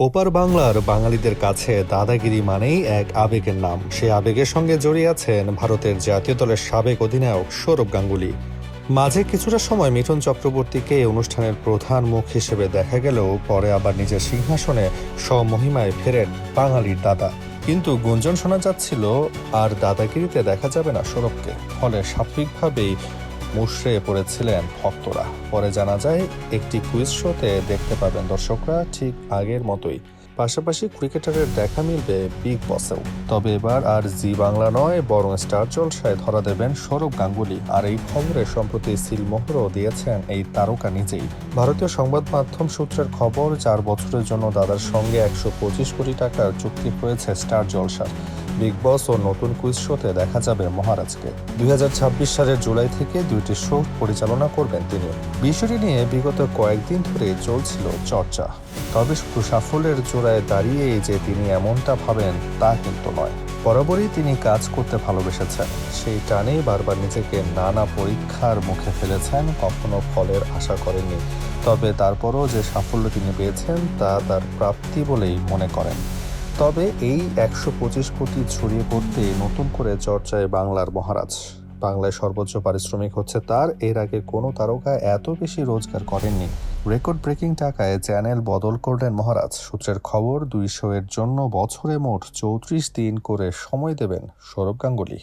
ওপার বাংলার বাঙালিদের কাছে দাদাগিরি মানেই এক আবেগের নাম। সে আবেগের সঙ্গে জড়িয়ে আছেন ভারতের জাতীয় দলের সাবেক অধিনায়ক সৌরভ গাঙ্গুলি। মাঝে কিছুটা সময় মিঠুন চক্রবর্তীকে এই অনুষ্ঠানের প্রধান মুখ হিসেবে দেখা গেলেও পরে আবার নিজের সিংহাসনে স্বমহিমায় ফেরেন বাঙালির দাদা। কিন্তু গুঞ্জন শোনা যাচ্ছিল, আর দাদাগিরিতে দেখা যাবে না সৌরভকে। ফলে স্বাভাবিকভাবেই মুশড়ে পড়েছিলেন ভক্তরা। পরে জানা যায়, একটি কুইজ শোতে দেখতে পাবেন দর্শকরা ঠিক আগের মতোই। পাশাপাশি ক্রিকেটারের দেখা মিলবে বিগ বসেও তবে এবার আর জি বাংলা নয়, বরং স্টার জলসায় ধরা দেবেন সৌরভ গাঙ্গুলি। আর এই খবরে সম্প্রতি সিলমোহরও দিয়েছেন এই তারকা নিজেই। ভারতীয় সংবাদ মাধ্যম সূত্রের খবর, চার বছরের জন্য দাদার সঙ্গে একশো পঁচিশ কোটি টাকার চুক্তি হয়েছে স্টার জলসার। বিগ বস ও নতুন কুইজ শোতে দেখা যাবে মহারাজকে। দুই সালের জুলাই থেকে দুইটি শো পরিচালনা করবেন তিনি। বিষয়টি নিয়ে বিগত কয়েকদিন ধরে চলছিল চর্চা। তবে শুধু সাফল্যের জোড়ায় দাঁড়িয়ে যে তিনি এমনটা ভাবেন, তা কিন্তু নয়। বরাবরই তিনি কাজ করতে ভালোবেসেছেন। সেই টানেই বারবার নিজেকে নানা পরীক্ষার মুখে ফেলেছেন, কখনো ফলের আশা করেননি। তবে তারপরও যে সাফল্য তিনি পেয়েছেন, তা তার প্রাপ্তি বলেই মনে করেন। তবে এই একশো পঁচিশ কোটি ছড়িয়ে পড়তে নতুন করে চর্চায় বাংলার মহারাজ। বাংলায় সর্বোচ্চ পারিশ্রমিক হচ্ছে তার, এর আগে কোনো তারকা এত বেশি রোজগার করেননি। রেকর্ড ব্রেকিং টাকায় চ্যানেল বদল করলেন মহারাজ। সূত্রের খবর দুই শোয়ের জন্য বছরে মোট চৌত্রিশ দিন করে সময় দেবেন সৌরভ গাঙ্গুলি।